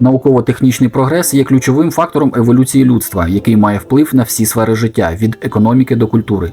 Науково-технічний прогрес є ключовим фактором еволюції людства, який має вплив на всі сфери життя від економіки до культури.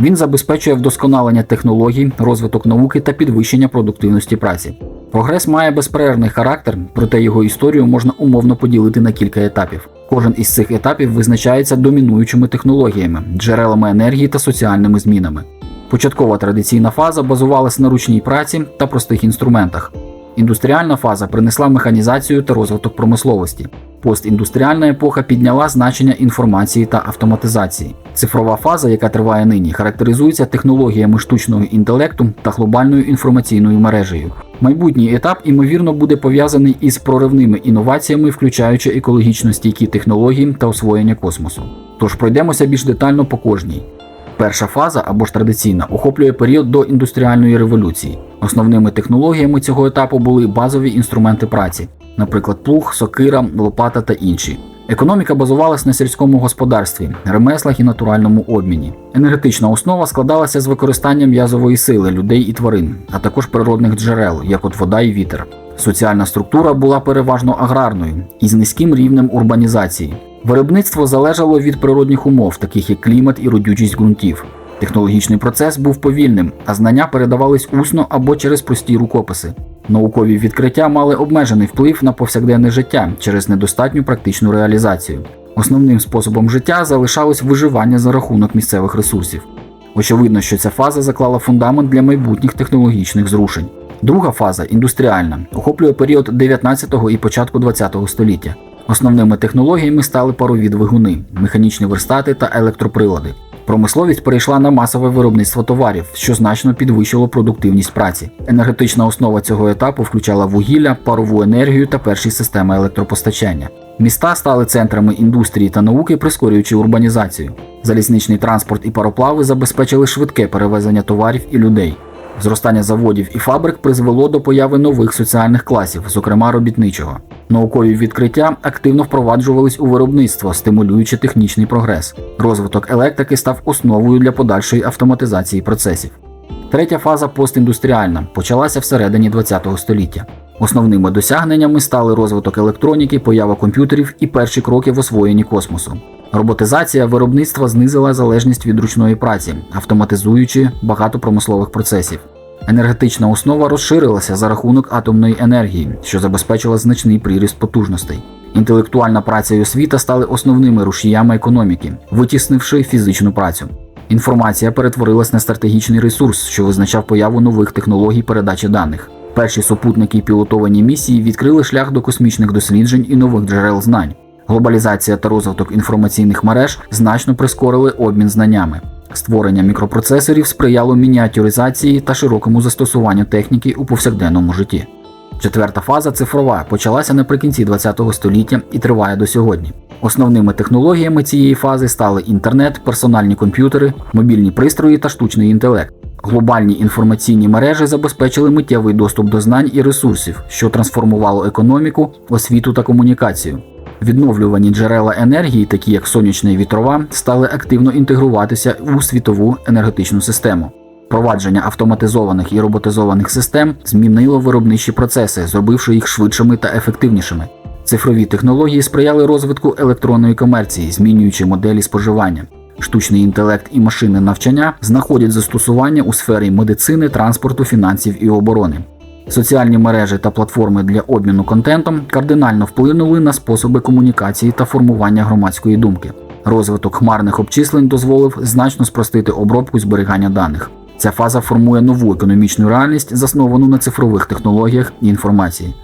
Він забезпечує вдосконалення технологій, розвиток науки та підвищення продуктивності праці. Прогрес має безперервний характер, проте його історію можна умовно поділити на кілька етапів. Кожен із цих етапів визначається домінуючими технологіями, джерелами енергії та соціальними змінами. Початкова традиційна фаза базувалася на ручній праці та простих інструментах. Індустріальна фаза принесла механізацію та розвиток промисловості. Постіндустріальна епоха підняла значення інформації та автоматизації. Цифрова фаза, яка триває нині, характеризується технологіями штучного інтелекту та глобальною інформаційною мережею. Майбутній етап, ймовірно, буде пов'язаний із проривними інноваціями, включаючи екологічно стійкі технології та освоєння космосу. Тож пройдемося більш детально по кожній. Перша фаза або ж традиційна охоплює період до індустріальної революції. Основними технологіями цього етапу були базові інструменти праці, наприклад, плуг, сокира, лопата та інші. Економіка базувалась на сільському господарстві, ремеслах і натуральному обміні. Енергетична основа складалася з використанням м'язової сили людей і тварин, а також природних джерел, як от вода і вітер. Соціальна структура була переважно аграрною із низьким рівнем урбанізації. Виробництво залежало від природних умов, таких як клімат і родючість ґрунтів. Технологічний процес був повільним, а знання передавались усно або через прості рукописи. Наукові відкриття мали обмежений вплив на повсякденне життя через недостатню практичну реалізацію. Основним способом життя залишалось виживання за рахунок місцевих ресурсів. Очевидно, що ця фаза заклала фундамент для майбутніх технологічних зрушень. Друга фаза індустріальна, охоплює період 19 і початку 20 століття. Основними технологіями стали парові двигуни, механічні верстати та електроприлади. Промисловість перейшла на масове виробництво товарів, що значно підвищило продуктивність праці. Енергетична основа цього етапу включала вугілля, парову енергію та перші системи електропостачання. Міста стали центрами індустрії та науки, прискорюючи урбанізацію. Залізничний транспорт і пароплави забезпечили швидке перевезення товарів і людей. Зростання заводів і фабрик призвело до появи нових соціальних класів, зокрема робітничого. Наукові відкриття активно впроваджувались у виробництво, стимулюючи технічний прогрес. Розвиток електрики став основою для подальшої автоматизації процесів. Третя фаза постіндустріальна почалася всередині ХХ століття. Основними досягненнями стали розвиток електроніки, поява комп'ютерів і перші кроки в освоєнні космосу. Роботизація виробництва знизила залежність від ручної праці, автоматизуючи багато промислових процесів. Енергетична основа розширилася за рахунок атомної енергії, що забезпечила значний приріст потужностей. Інтелектуальна праця і освіта стали основними рушіями економіки, витіснивши фізичну працю. Інформація перетворилась на стратегічний ресурс, що визначав появу нових технологій передачі даних. Перші супутники і пілотовані місії відкрили шлях до космічних досліджень і нових джерел знань. Глобалізація та розвиток інформаційних мереж значно прискорили обмін знаннями. Створення мікропроцесорів сприяло мініатюризації та широкому застосуванню техніки у повсякденному житті. Четверта фаза цифрова почалася наприкінці ХХ століття і триває до сьогодні. Основними технологіями цієї фази стали інтернет, персональні комп'ютери, мобільні пристрої та штучний інтелект. Глобальні інформаційні мережі забезпечили миттєвий доступ до знань і ресурсів, що трансформувало економіку, освіту та комунікацію. Відновлювані джерела енергії, такі як сонячна і вітрова, стали активно інтегруватися у світову енергетичну систему. Провадження автоматизованих і роботизованих систем змінило виробничі процеси, зробивши їх швидшими та ефективнішими. Цифрові технології сприяли розвитку електронної комерції, змінюючи моделі споживання. Штучний інтелект і машинне навчання знаходять застосування у сфері медицини, транспорту, фінансів і оборони. Соціальні мережі та платформи для обміну контентом кардинально вплинули на способи комунікації та формування громадської думки. Розвиток хмарних обчислень дозволив значно спростити обробку і зберігання даних. Ця фаза формує нову економічну реальність, засновану на цифрових технологіях і інформації.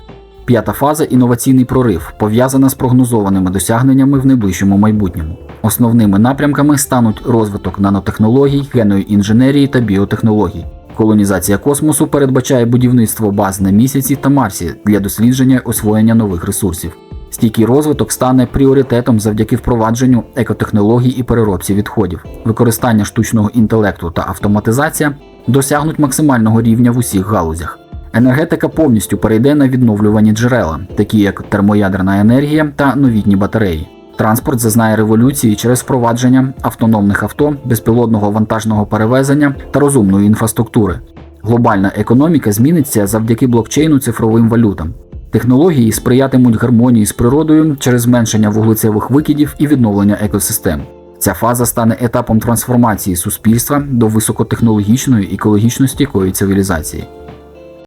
П'ята фаза інноваційний прорив, пов'язана з прогнозованими досягненнями в найближчому майбутньому. Основними напрямками стануть розвиток нанотехнологій, геної інженерії та біотехнологій. Колонізація космосу передбачає будівництво баз на місяці та Марсі для дослідження освоєння нових ресурсів. Стійкий розвиток стане пріоритетом завдяки впровадженню екотехнологій і переробці відходів. Використання штучного інтелекту та автоматизація досягнуть максимального рівня в усіх галузях. Енергетика повністю перейде на відновлювані джерела, такі як термоядерна енергія та новітні батареї. Транспорт зазнає революції через впровадження автономних авто, безпілотного вантажного перевезення та розумної інфраструктури. Глобальна економіка зміниться завдяки блокчейну цифровим валютам. Технології сприятимуть гармонії з природою через зменшення вуглецевих викидів і відновлення екосистем. Ця фаза стане етапом трансформації суспільства до високотехнологічної екологічно стійкої цивілізації.